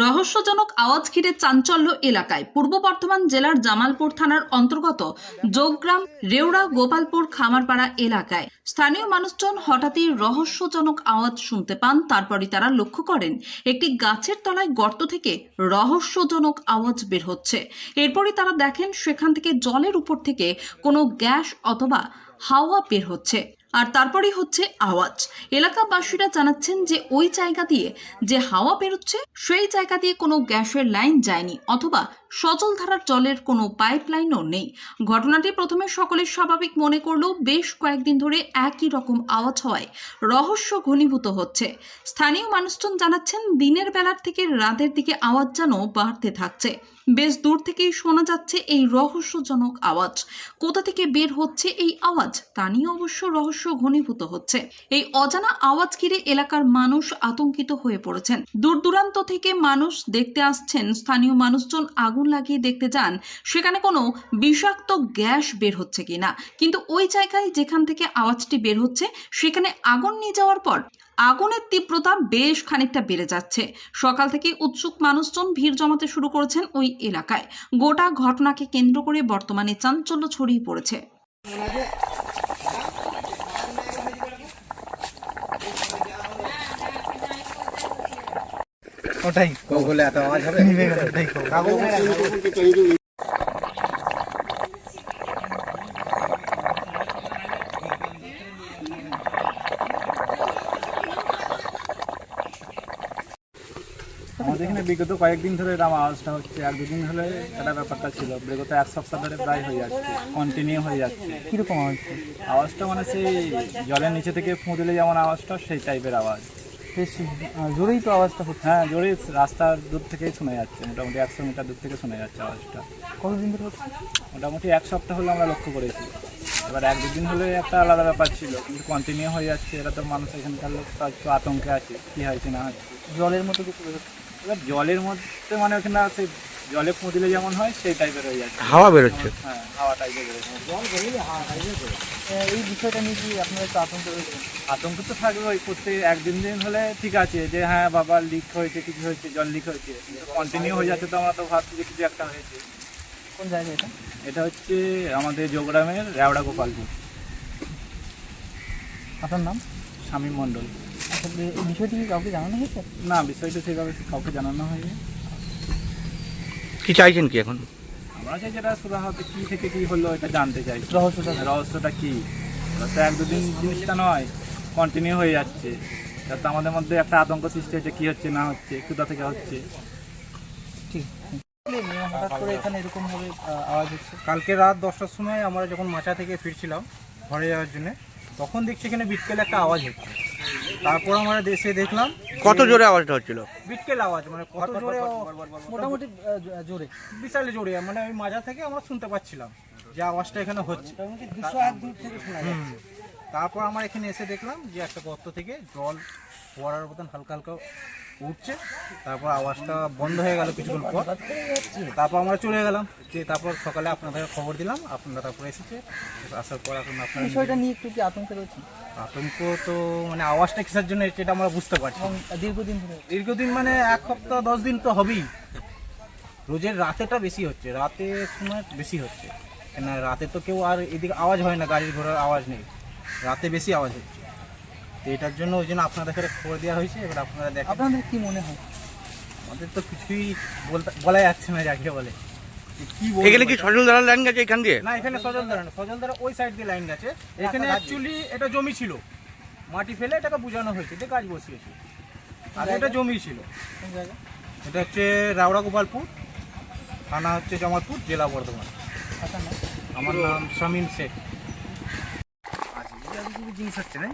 রহস্যজনক আওয়াজ ঘিরে চাঞ্চল্য এলাকায়। পূর্ব বর্ধমান জেলার জামালপুর থানার অন্তর্গত যোগগ্রাম রেওড়া গোপালপুর খামারপাড়া এলাকায়। স্থানীয় মানুষজন হঠাৎই রহস্যজনক আওয়াজ শুনতে পান, তারপরই তারা লক্ষ্য করেন, একটি গাছের তলায় গর্ত থেকে রহস্যজনক আওয়াজ বের হচ্ছে। এরপরই তারা দেখেন সেখান থেকে জলের উপর থেকে কোনো গ্যাস অথবা হাওয়া বের হচ্ছে। আর তারপরে হচ্ছে আওয়াজ। এলাকাবাসীরা জানাচ্ছেন যে ওই জায়গা দিয়ে যে হাওয়া বেরোচ্ছে, সেই জায়গা দিয়ে কোনো গ্যাসের লাইন যায়নি অথবা সচল ধারার জলের কোনো পাইপ লাইনও নেই। ঘটনাটি প্রথমে সকলে স্বাভাবিক মনে করলেও বেশ কয়েকদিন ধরে একই রকম আওয়াজ হওয়ায় রহস্য ঘনীভূত হচ্ছে। স্থানীয় মানুষজন জানাচ্ছেন, দিনের বেলার থেকে রাতের দিকে আওয়াজ যেন বাড়তে থাকছে। বেশ দূর থেকেই শোনা যাচ্ছে এই রহস্যজনক আওয়াজ। কোথা থেকে বের হচ্ছে এই আওয়াজ? তা নিয়ে অবশ্য রহস্য ঘনীভূত হচ্ছে। এই অজানা আওয়াজ ঘিরে এলাকার মানুষ আতঙ্কিত হয়ে পড়েছেন। দূর দূরান্ত থেকে মানুষ দেখতে আসছেন। স্থানীয় মানুষজন আগুন লাগিয়ে দেখতে যান সেখানে কোনো বিষাক্ত গ্যাস বের হচ্ছে কিনা। কিন্তু ওই জায়গায় যেখান থেকে আওয়াজটি বের হচ্ছে, সেখানে আগুন নিয়ে যাওয়ার পর আগুনের তীব্রতা বেশ খানিকটা বেড়ে যাচ্ছে। সকাল থেকে উৎসুক মানুষজন ভিড় জমাতে শুরু করেছেন ওই এলাকায়। গোটা ঘটনাকে কেন্দ্র করে বর্তমানে চাঞ্চল্য ছড়িয়ে পড়েছে। ওটাই। বলে এত আওয়াজ হবে? ওটাই আমাদের এখানে বিগত কয়েকদিন ধরে এরকম আওয়াজটা হচ্ছে এক দুদিন হলে একটা ব্যাপারটা ছিল। বিগত এক সপ্তাহ ধরে প্রায় হয়ে যাচ্ছে কন্টিনিউ হয়ে যাচ্ছে। কীরকম আওয়াজ? আওয়াজটা মানে সেই জলের নিচে থেকে ফুঁ দিলে যেমন আওয়াজটা সেই টাইপের আওয়াজ। বেশ জোরেই তো আওয়াজটা হচ্ছে। হ্যাঁ জোরে রাস্তার দূর থেকেই শোনা যাচ্ছে মোটামুটি একশো মিটার দূর থেকে শোনা যাচ্ছে আওয়াজটা। কতদিন ধরে হচ্ছে? মোটামুটি এক সপ্তাহ হলে আমরা লক্ষ্য করেছি। এবার এক দুদিন হলে একটা আলাদা ব্যাপার ছিল কিন্তু কন্টিনিউ হয়ে যাচ্ছে এরা তো মানুষ এখানকার লোক তো একটু আতঙ্কে আছে কী হয়েছে না হয়েছে জলের মতো কিছু এবার জলের মধ্যে মানে ওখানে আছে জলে ফুঁ দিলে যেমন হয় সেই টাইপের হয়ে যাচ্ছে। হাওয়া বেরোচ্ছে। হ্যাঁ হাওয়া টাইপের বেরোচ্ছে আহ, এই বিষয়টা নিয়ে কি আপনারা একটু আতঙ্ক আতঙ্ক তো থাকবে ওই করতে একদিন দিন হলে ঠিক আছে যে হ্যাঁ বাবা লিক হয়েছে কিছু হয়েছে জল লিক হয়েছে। কন্টিনিউ হয়ে যাচ্ছে তো আমরা তো ভাবছি যে কিছু একটা হয়েছে। কোন জায়গায় এটা? এটা হচ্ছে আমাদের যোগগ্রামের রেওড়া গোপালপুর আপনার নাম? স্বামী মণ্ডল। আচ্ছা, বিষয়টি কি কাউকে জানানো হয়েছে? না বিষয়টা সেভাবে কাউকে জানানো হয়নি। কি চাইছেন কি এখন? আমরা চাই যেটা কী থেকে কী হলো এটা জানতে চাই। রহস্যটা রহস্যটা কী? ওটা তো এক দুদিন জিনিসটা নয় কন্টিনিউ হয়ে যাচ্ছে। আমাদের মধ্যে একটা আতঙ্ক সৃষ্টি হচ্ছে কী হচ্ছে না হচ্ছে কোথা থেকে হচ্ছে। ঠিক। হঠাৎ করে এখানে এরকম ভাবে আওয়াজ হচ্ছে। কালকে রাত দশটার সময় আমরা যখন মাচা থেকে ফিরছিলাম ঘরে যাওয়ার জন্য তখন দেখছি এখানে বিকেলে একটা আওয়াজ হচ্ছে। তারপর আমরা দেশে দেখলাম কত জোরে আওয়াজটা হচ্ছিল? বিটকেল আওয়াজ মানে কত জোরে মোটামুটি জোরে বিশাল জোরে মানে আমি মাজা থেকে আমরা শুনতে পাচ্ছিলাম যে আওয়াজটা এখানে হচ্ছে। তারপর আমরা এখানে এসে দেখলাম যে একটা গর্ত থেকে জল পড়ার মতন হালকা হালকা উঠছে তারপর আওয়াজটা বন্ধ হয়ে গেল কিছুক্ষণ পর। তারপর আমরা চলে গেলাম যে তারপর সকালে আপনাদের খবর দিলাম আপনারা তারপর এসেছে আসার পর এখন আপনার বিষয়টা নিয়ে একটু কি আতঙ্কে রয়েছে? আতঙ্ক তো মানে আওয়াজটা কিসের জন্য এটা আমরা বুঝতে পারছি দীর্ঘদিন ধরে দীর্ঘদিন মানে এক সপ্তাহ দশ দিন তো হবেই। রোজের রাতেটা বেশি হচ্ছে রাতে সময় বেশি হচ্ছে। কেন রাতে তো কেউ আর এদিকে আওয়াজ হয় না গাড়ির ঘোড়ার আওয়াজ নেই। রাতে বেশি আওয়াজ হচ্ছে। তো এটার জন্য ওই জন্য আপনাদের কাছে খবর দেওয়া হয়েছে এবার আপনারা দেখেন। আপনাদের কি মনে হয়? আমাদের তো কিছুই বলতে বলা যাচ্ছে না যাকে বলে। কি এখানে কি? সজল লাইন গেছে এখান দিয়ে? না এখানে না ওই সাইড দিয়ে লাইন গেছে। এখানে অ্যাকচুয়ালি এটা জমি ছিল। মাটি ফেলে এটাকে বোঝানো হয়েছে যে গাছ বসিয়েছে। আর এটা জমি ছিল। এটা হচ্ছে রাওড়া গোপালপুর থানা হচ্ছে জামালপুর জেলা বর্ধমান। আমার নাম শামীম শেখ। আচ্ছা জিনিস হচ্ছে না?